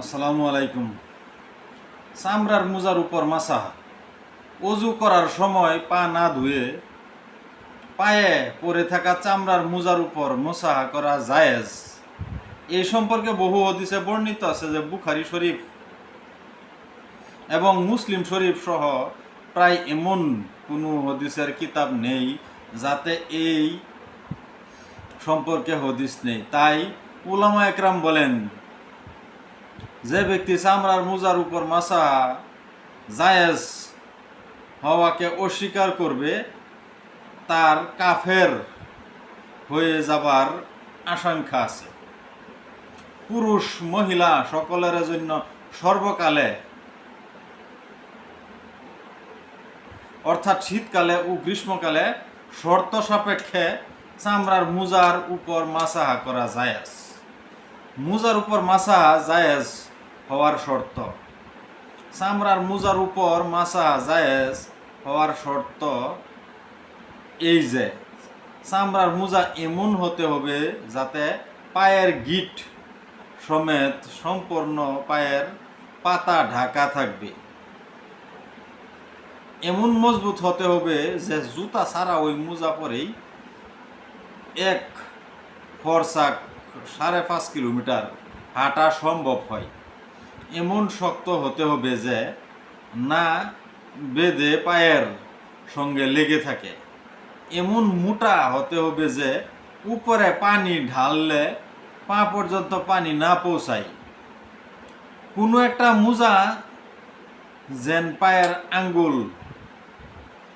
আসসালামু আলাইকুম। চামড়ার মোজার উপর মাসা অজু করার সময় পা না ধুয়ে পায়ে পরে থাকা চামড়ার মোজার উপর মোসাহা করা জায়েজ। এই সম্পর্কে বহু হদিসে বর্ণিত আছে যে বুখারি শরীফ এবং মুসলিম শরীফ সহ প্রায় এমন কোনো হদিসের কিতাব নেই যাতে এই সম্পর্কে হদিস নেই। তাই উলামা একরাম বলেন যে ব্যক্তি চামড়ার মোজার উপর মাসা জায়েজ হওয়াকে অস্বীকার করবে, তার কাফের হয়ে যাবার আশঙ্কা আছে। পুরুষ, মহিলা সকলের জন্য সর্বকালে, অর্থাৎ শীতকালে ও গ্রীষ্মকালে শর্ত সাপেক্ষে চামড়ার মোজার উপর মাসাহা করা জায়েজ। মোজার উপর মাসা জায়েজ হওয়ার শর্ত। চামড়ার মোজার উপর মাসা জায়েজ হওয়ার শর্ত এই যে, চামড়ার মোজা এমন হতে হবে যাতে পায়ের গিট সমেত সম্পূর্ণ পায়ের পাতা ঢাকা থাকবে। এমন মজবুত হতে হবে যে জুতা ছাড়া ওই মোজা পরেই এক ফরসাক সাড়ে পাঁচ কিলোমিটার হাঁটা সম্ভব হয়। এমন শক্ত হতে হবে যে না বেঁধে পায়ের সঙ্গে লেগে থাকে। এমন মোটা হতে হবে যে উপরে পানি ঢাললে পা পর্যন্ত পানি না পৌঁছায়। কোনো একটা মোজা যেন পায়ের আঙ্গুল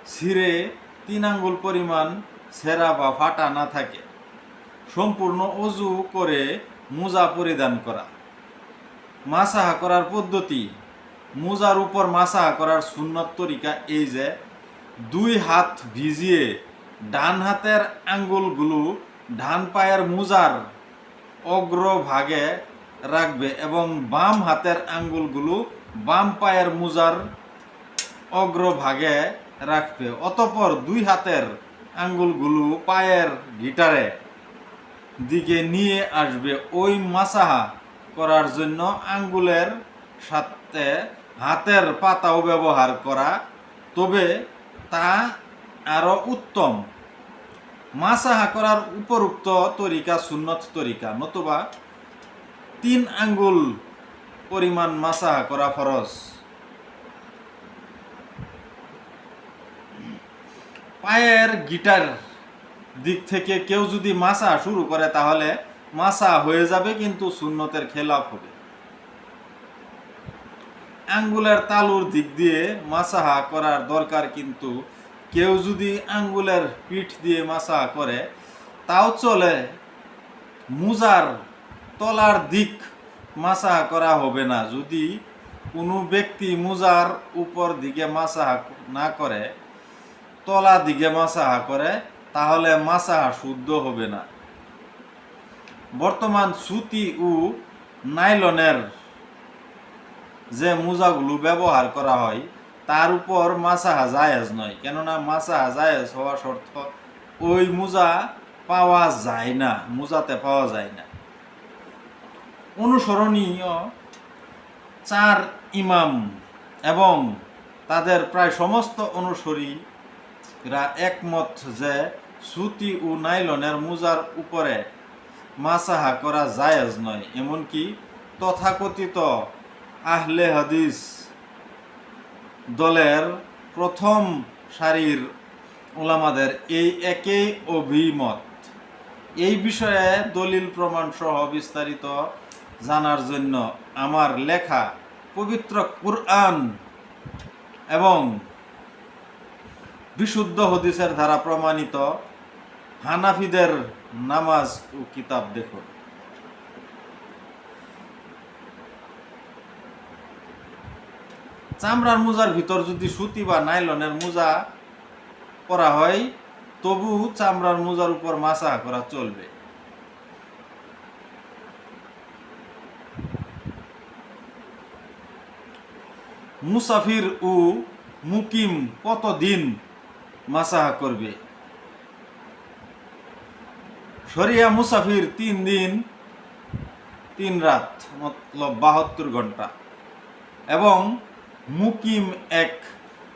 ছিঁড়ে তিন আঙ্গুল পরিমাণ ছেঁড়া বা ফাটা না থাকে। সম্পূর্ণ অজু করে মোজা পরিধান করা। মাসাহা করার পদ্ধতি। মোজার উপর মাসাহা করার সুন্নত তরিকা এই যে, দুই হাত ভিজিয়ে ডান হাতের আঙ্গুলগুলো ডান পায়ের মোজার অগ্রভাগে রাখবে এবং বাম হাতের আঙ্গুলগুলো বাম পায়ের মোজার অগ্রভাগে রাখবে। অতপর দুই হাতের আঙ্গুলগুলো পায়ের গিটারে দিকে নিয়ে আসবে। ওই মাসাহা করার জন্য আঙ্গুলের সাথে হাতের পাতাও ব্যবহার করা। তবে তা আরও উত্তম। মাসাহা করার উপরুক্ত তরিকা সুন্নত তরিকা, নতুবা তিন আঙ্গুল পরিমাণ মাসাহা করা ফরজ। পায়ের গিটার দিক থেকে কেউ যদি মাসা শুরু করে তাহলে মাসা হয়ে যাবে কিন্তু সুন্নতের খেলাফ হবে। আঙ্গুলের তালুর দিক দিয়ে মাসাহা করার দরকার কিন্তু কেউ যদি আঙ্গুলের পিঠ দিয়ে মাসাহা করে, তাও চলে মুজার তলার দিক মাসাহা করা হবে না। যদি কোনো ব্যক্তি মুজার উপর দিকে মাসাহা না করে, তলা দিকে মাসাহা করে, তাহলে মাসাহা শুদ্ধ হবে না। বর্তমান সুতি ও নাইলনের যে মোজাগুলো ব্যবহার করা হয়, তার উপর মাসাহা জায়েজ নয়। কেননা মাসাহা জায়েজ হওয়া শর্ত, ওই মোজা পাওয়া যায় না, মোজাতে পাওয়া যায় না। অনুসরণীয় চার ইমাম এবং তাদের প্রায় সমস্ত অনুসরী রা একমত যে সুতি ও নাইলনের মোজার উপরে মাসাহা করা জায়েজ নয়, এমনকি তথাকথিত আহলে হাদিস দলের প্রথম সারির ওলামাদের এই একই অভিমত। এই বিষয়ে দলিল প্রমাণ সহ বিস্তারিত জানার জন্য আমার লেখা পবিত্র কুরআন এবং বিশুদ্ধ হদিসের দ্বারা প্রমাণিত হানাফিদের নামাজ ও কিতাব দেখো চামড়ার মোজার ভিতর যদি সুতি বা নাইলনের মোজা করা হয়, তবু চামড়ার মোজার উপর মাসা করা চলবে। মুসাফির ও মুকিম কতদিন মাসাহা করবে? শরিয়া মুসাফির তিন দিন, তিন রাত, মতলব বাহাত্তর ঘণ্টা। এবং মুকিম এক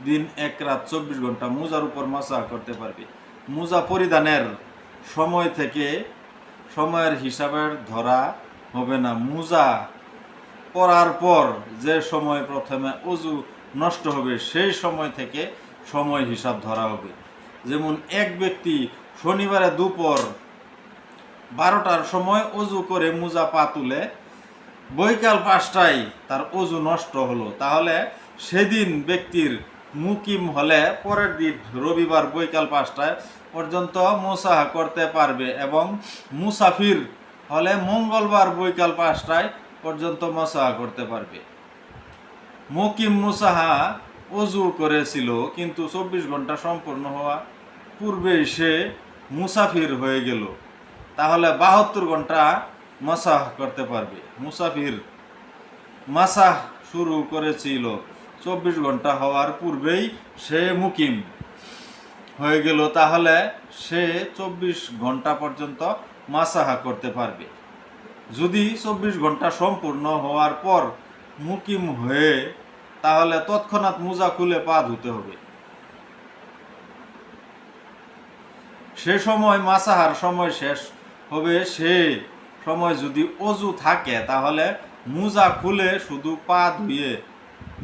দিন, এক রাত, চব্বিশ ঘণ্টা মোজার উপর মাসা করতে পারবে। মোজা পরিধানের সময় থেকে সময়ের হিসাবের ধরা হবে না। মোজা পরার পর যে সময় প্রথমে অজু নষ্ট হবে, সেই সময় থেকে সময় হিসাব ধরা হবে। যেমন এক ব্যক্তি শনিবারে দুপুর বারোটার সময় অজু করে মোজা পা তুলে বৈকাল পাঁচটায় তার অজু নষ্ট হলো। তাহলে সেদিন ব্যক্তির মুকিম হলে পরের দিন রবিবার বৈকাল পাঁচটায় পর্যন্ত মোসাহা করতে পারবে এবং মুসাফির হলে মঙ্গলবার বৈকাল পাঁচটায় পর্যন্ত মোসাহা করতে পারবে। মুকিম মুসাহা অজু করেছিল, কিন্তু চব্বিশ ঘণ্টা সম্পূর্ণ হওয়া পূর্বেই সে মুসাফির হয়ে গেল। তাহলে বাহাত্তর ঘণ্টা মাসাহ করতে পারবে। মুসাফির মাসাহ শুরু করেছিল। চব্বিশ ঘণ্টা হওয়ার পূর্বেই সে মুকিম হয়ে গেল। তাহলে সে চব্বিশ ঘণ্টা পর্যন্ত মাসাহা করতে পারবে। যদি চব্বিশ ঘণ্টা সম্পূর্ণ হওয়ার পর মুকিম হয়ে, তাহলে তৎক্ষণাৎ মোজা খুলে পা ধুতে হবে। সে সময় মাসাহার সময় শেষ। হবে সে সময় যদি অজু থাকে, তাহলে মোজা খুলে শুধু পা ধুয়ে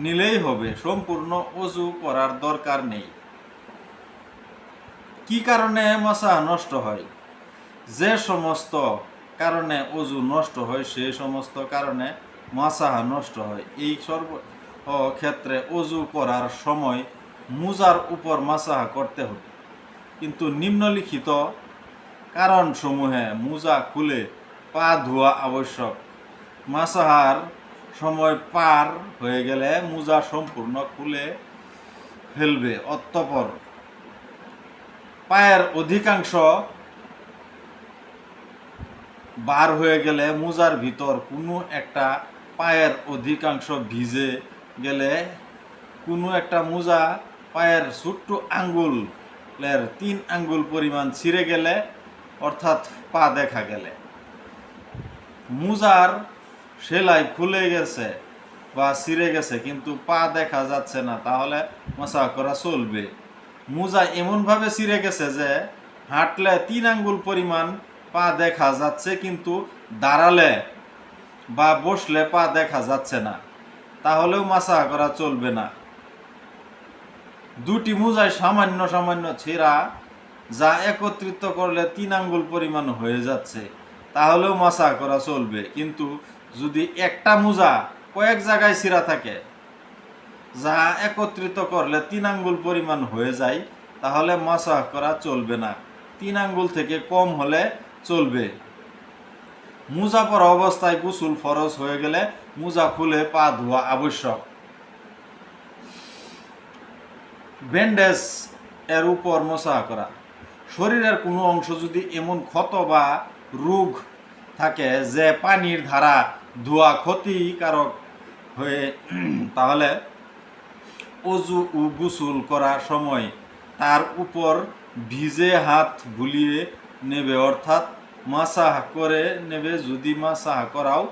নিলেই হবে। সম্পূর্ণ অজু করার দরকার নেই। কি কারণে মশা নষ্ট হয়? যে সমস্ত কারণে অজু নষ্ট হয় সেই সমস্ত কারণে মাসাহা নষ্ট হয়। এই সর্ব ক্ষেত্রে অজু করার সময় মুজার উপর মাসাহা করতে হবে। কিন্তু নিম্নলিখিত কারণসমূহে মুজা খুলে পা ধোয়া আবশ্যক। মাসাহার সময় পার হয়ে গেলে মুজা সম্পূর্ণ খুলে ফেলবে। অতঃপর পায়ের অধিকাংশ বার হয়ে গেলে মুজার ভিতর কোনো একটা পায়ের অধিকাংশ ভিজে গেলে কোনো একটা মোজা পায়ের ছোট্ট আঙ্গুলের তিন আঙ্গুল পরিমাণ ছিঁড়ে গেলে অর্থাৎ পা দেখা গেলে। মুজার সেলাই খুলে গেছে বা ছিঁড়ে গেছে, কিন্তু পা দেখা যাচ্ছে না, তাহলে মশা করা চলবে মুজা এমনভাবে ছিঁড়ে গেছে যে হাঁটলে তিন আঙ্গুল পরিমাণ পা দেখা যাচ্ছে, কিন্তু দাঁড়ালে বা বসলে পা দেখা যাচ্ছে না, তাহলেও মাসা করা চলবে না। দুটি মোজায় সামান্য সামান্য ছেঁড়া যা একত্রিত করলে তিন আঙ্গুল পরিমাণ হয়ে যাচ্ছে, তাহলেও মাসা করা চলবে। কিন্তু যদি একটা মোজা কয়েক জায়গায় ছিঁড়া থাকে, যা একত্রিত করলে তিন আঙ্গুল পরিমাণ হয়ে যায়, তাহলে মাসা করা চলবে না। তিন আঙ্গুল থেকে কম হলে চলবে। মোজা পরা অবস্থায় গোসল ফরজ হয়ে গেলে মোজা খুলে পা ধোয়া আবশ্যক। ব্যান্ডেজ এর উপর মশা করা। শরীরের কোনো অংশ যদি এমন ক্ষত বা রোগ থাকে যে পানির ধারা ধোয়া ক্ষতিকারক হয়ে, তাহলে অজু ও গোসল করার সময় তার উপর ভিজে হাত বুলিয়ে নেবে, অর্থাৎ মাসাহ করে নেবে। যদি মাসাহ করাও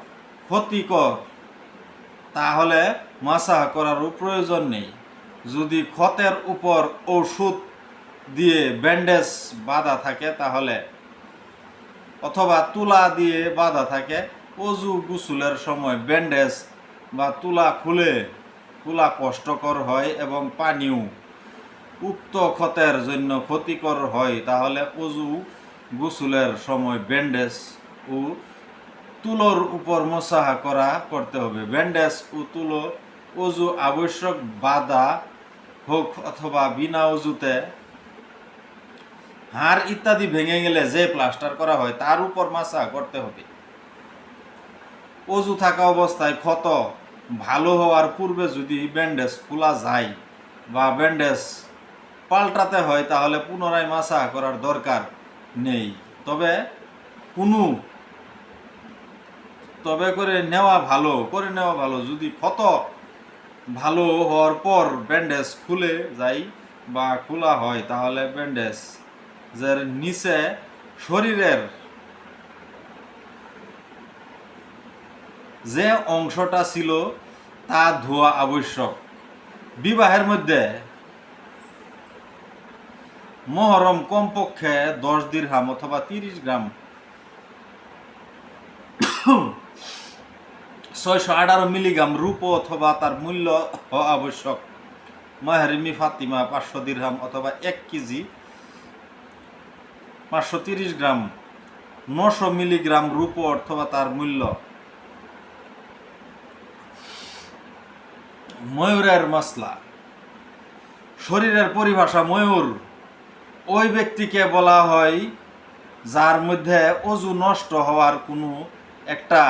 ক্ষতিকর, তাহলে মাসাহ করারও প্রয়োজন নেই। যদি ক্ষতের উপর ওষুধ দিয়ে ব্যান্ডেজ বাঁধা থাকে তাহলে, অথবা তুলা দিয়ে বাঁধা থাকে। অজু গুসুলের সময় ব্যান্ডেজ বা তুলা খুলে, তুলা কষ্টকর হয় এবং পানিও উক্ত ক্ষতের জন্য ক্ষতিকর হয়, তাহলে অজু গোসলের সময় ব্যান্ডেজ ও তুলোর উপর মশাহা করা করতে হবে। ব্যান্ডেজ ও তুলো অজু আবশ্যক, বাধা হোক অথবা বিনা অজুতে হাড় ইত্যাদি ভেঙে গেলে যে প্লাস্টার করা হয়, তার উপর মাসা করতে হবে। অজু থাকা অবস্থায় ক্ষত ভালো হওয়ার পূর্বে যদি ব্যান্ডেজ খোলা যায় বা ব্যান্ডেজ পাল্টাতে হয়, তাহলে পুনরায় মাসা করার দরকার নেই। তবে কোনো, তবে করে নেওয়া ভালো, করে নেওয়া ভালো। যদি ক্ষত ভালো হওয়ার পর ব্যান্ডেজ খুলে যায় বা খোলা হয়, তাহলে ব্যান্ডেজ যার নিচে শরীরের যে অংশটা ছিল, তা ধোয়া আবশ্যক। বিবাহের মধ্যে মহরম কমপক্ষে দশ দিরহাম অথবা তিরিশ গ্রাম। ছয়শো আঠারো মিলিগ্রাম রূপ অথবা তার মূল্য হওয়া আবশ্যক। মাহরিমি ফাতিমা পাঁচশো দিরহাম অথবা এক কেজি পাঁচশো তিরিশ গ্রাম, নশো মিলিগ্রাম রূপ অথবা তার মূল্য। ময়ূরের মশলা। শরীরের পরিভাষা ময়ূর। ওই ব্যক্তিকে বলা হয় যার মধ্যে অজু নষ্ট হওয়ার কোনো একটা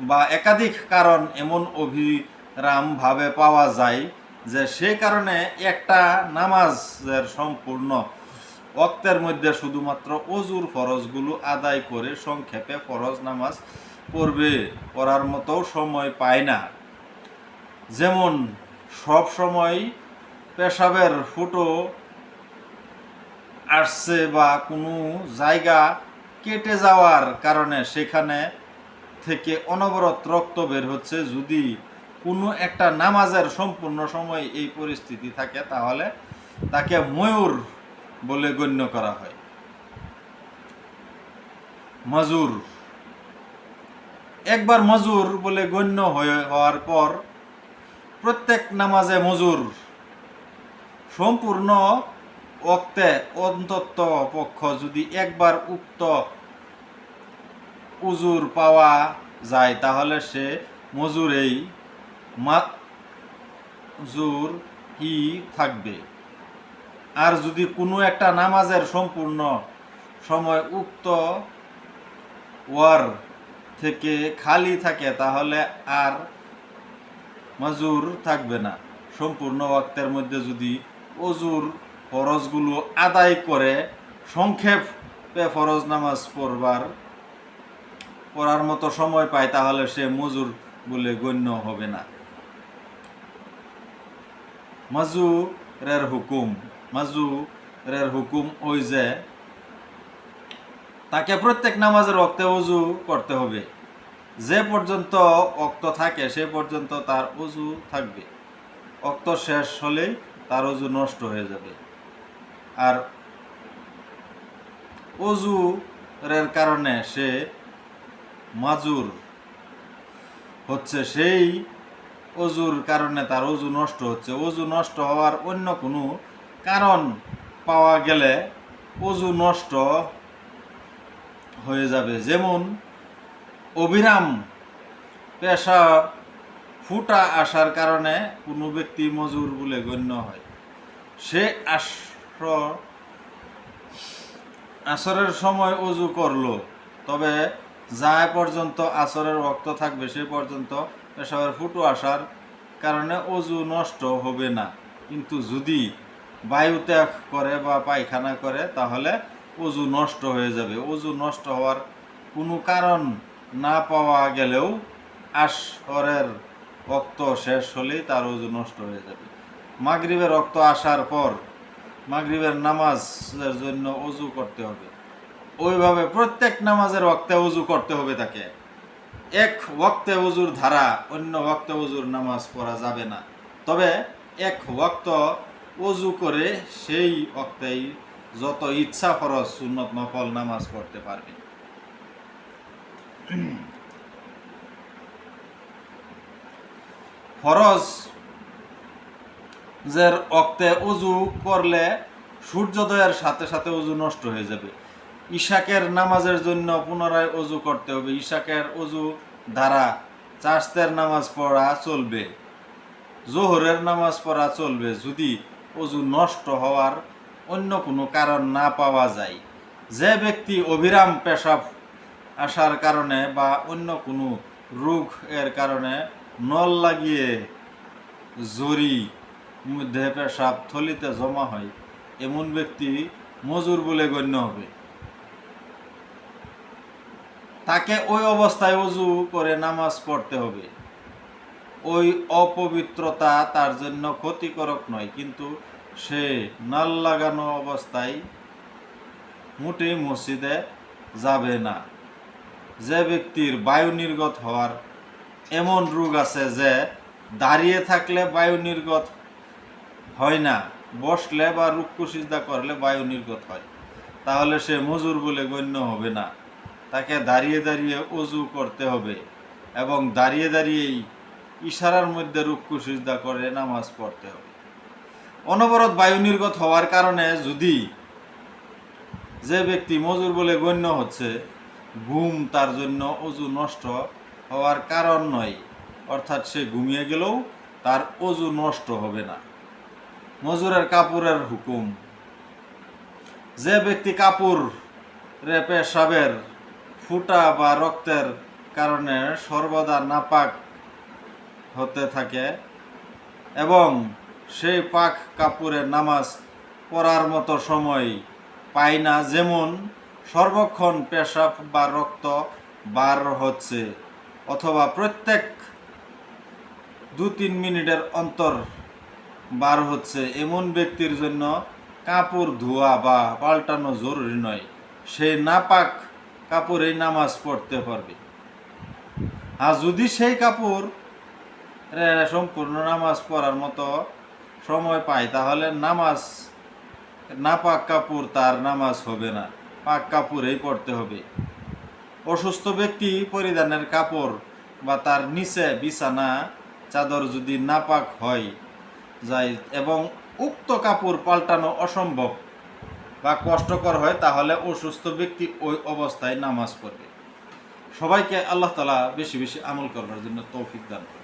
বা একাধিক কারণ এমন অভিরামভাবে পাওয়া যায় যে সেই কারণে একটা নামাজের সম্পূর্ণ ওক্তের মধ্যে শুধুমাত্র অজুর ফরজগুলো আদায় করে সংক্ষেপে ফরজ নামাজ পড়বে, পড়ার মতো সময় পায় না। যেমন, সব সময় পেশাবের ফুটো আসছে বা কোনো জায়গা কেটে যাওয়ার কারণে সেখানে থেকে অনবরত রক্ত বের হচ্ছে। যদি কোনো একটা নামাজের সম্পূর্ণ সময় এই পরিস্থিতি থাকে, তাহলে তাকে ময়ূর বলে গণ্য করা হয়। মজুর। একবার মজুর বলে গণ্য হওয়ার পর প্রত্যেক নামাজে মজুর। সম্পূর্ণ অক্তে অন্তত পক্ষ যদি একবার উক্ত উজুর পাওয়া যায়, তাহলে সে মজুরেই মাজুর ই থাকবে। আর যদি কোনো একটা নামাজের সম্পূর্ণ সময় উক্ত ওয়ার থেকে খালি থাকে, তাহলে আর মাজুর থাকবে না। সম্পূর্ণ ওয়াক্তের মধ্যে যদি অজুর ফরজগুলো আদায় করে, সংক্ষেপে ফরজ নামাজ পড়বার, পড়ার মতো সময় পায়, তাহলে সে মজুর বলে গণ্য হবে না। মাজুরের হুকুম। মাজুরের হুকুম ওই যে তাকে প্রত্যেক নামাজের রক্তে অজু করতে হবে। যে পর্যন্ত অক্ত থাকে, সে পর্যন্ত তার অজু থাকবে। অক্ত শেষ হলেই তার অজু নষ্ট হয়ে যাবে। আর অজুরের কারণে সে মাজুর হচ্ছে সেই অজুর কারণে তার অজু নষ্ট হচ্ছে। অজু নষ্ট হওয়ার অন্য কোনো কারণ পাওয়া গেলে অজু নষ্ট হয়ে যাবে। যেমন অবিরাম পেশা ফুটা আসার কারণে কোনো ব্যক্তি মজুর বলে গণ্য হয়। সে আসর আসরের সময় অজু করল, তবে যা পর্যন্ত আসরের রক্ত থাকবে সে পর্যন্ত পেশাবের ফুটো আসার কারণে অজু নষ্ট হবে না। কিন্তু যদি বায়ু ত্যাগ করে বা পায়খানা করে, তাহলে অজু নষ্ট হয়ে যাবে। অজু নষ্ট হওয়ার কোনো কারণ না পাওয়া গেলেও আসরের রক্ত শেষ হলেই তার অজু নষ্ট হয়ে যাবে। মাগরিবের রক্ত আসার পর মাগরিবের নামাজের জন্য অজু করতে হবে। ওইভাবে প্রত্যেক নামাজের ওয়াক্তে উজু করতে হবে তাকে। এক ওয়াক্তে উজুর ধারা, অন্য ওয়াক্তে উজুর নামাজ পড়া যাবে না। তবে এক ওয়াক্ত উজু করে সেই ওয়াক্তেই যত ইচ্ছা ফরজ সুন্নত নফল নামাজ পড়তে পারবে। ফরজ জের অক্তে উজু করলে সূর্যোদয়ের সাথে সাথে উজু নষ্ট হয়ে যাবে। ইশাকের নামাজের জন্য পুনরায় অজু করতে হবে। ইশাকের অজু দ্বারা চাষতের নামাজ পড়া চলবে। জোহরের নামাজ পড়া চলবে। যদি অজু নষ্ট হওয়ার অন্য কোনো কারণ না পাওয়া যায়। যে ব্যক্তি অবিরাম পেশাব আসার কারণে বা অন্য কোনো রোগ এর কারণে নল লাগিয়ে জরি মধ্যে পেশাব থলিতে জমা হয়, এমন ব্যক্তি মজুর বলে গণ্য হবে। তাকে ওই অবস্থায় অজু করে নামাজ পড়তে হবে। ওই অপবিত্রতা তার জন্য ক্ষতিকারক নয়, কিন্তু সে নাল লাগানো অবস্থায় মোটেই মসজিদে যাবে না। যে ব্যক্তির বায়ু নির্গত হওয়ার এমন রোগ আছে যে দাঁড়িয়ে থাকলে বায়ু নির্গত হয় না, বসলে বা রুক্ষ করলে বায়ু নির্গত হয়। তাহলে সে মজুর বলে গণ্য হবে না। তাকে দাঁড়িয়ে দাঁড়িয়ে অজু করতে হবে এবং দাঁড়িয়ে দাঁড়িয়েই ইশারার মধ্যে রুক্ষ সিজদা করে, নামাজ পড়তে হবে। অনবরত বায়ু নির্গত হওয়ার কারণে যদি যে ব্যক্তি মজুর বলে গণ্য হচ্ছে, ঘুম তার জন্য অজু নষ্ট হওয়ার কারণ নয়। অর্থাৎ সে ঘুমিয়ে গেলেও তার অজু নষ্ট হবে না। মজুরের কাপড়ের হুকুম। যে ব্যক্তি কাপড় পেশাবের ফুটা বা রক্তের কারণে সর্বদা নাপাক হতে থাকে এবং সেই পাক কাপড়ের নামাজ পড়ার মতো সময় পায় না যেমন সর্বক্ষণ পেশাব বা রক্ত বার হচ্ছে অথবা প্রত্যেক দু তিন মিনিটের অন্তর বার হচ্ছে। এমন ব্যক্তির জন্য কাপড় ধোয়া বা পাল্টানো জরুরি নয়। সে নাপাক কাপড়েই নামাজ পড়তে পারবে। আর যদি সেই কাপড় সম্পূর্ণ নামাজ পড়ার মতো সময় পায় তাহলে নামাজ না পাক কাপড় তার নামাজ হবে না, পাক কাপড়েই পড়তে হবে অসুস্থ ব্যক্তি পরিধানের কাপড় বা তার নিচে বিছানা, চাদর যদি নাপাক হয়, যায় এবং উক্ত কাপড় পাল্টানো অসম্ভব বা কষ্টকর হয়, তাহলে অসুস্থ ব্যক্তি ওই অবস্থায় নামাজ পড়বে সবাইকে আল্লাহ তালা বেশি বেশি আমল করার জন্য তৌফিক দান করুন।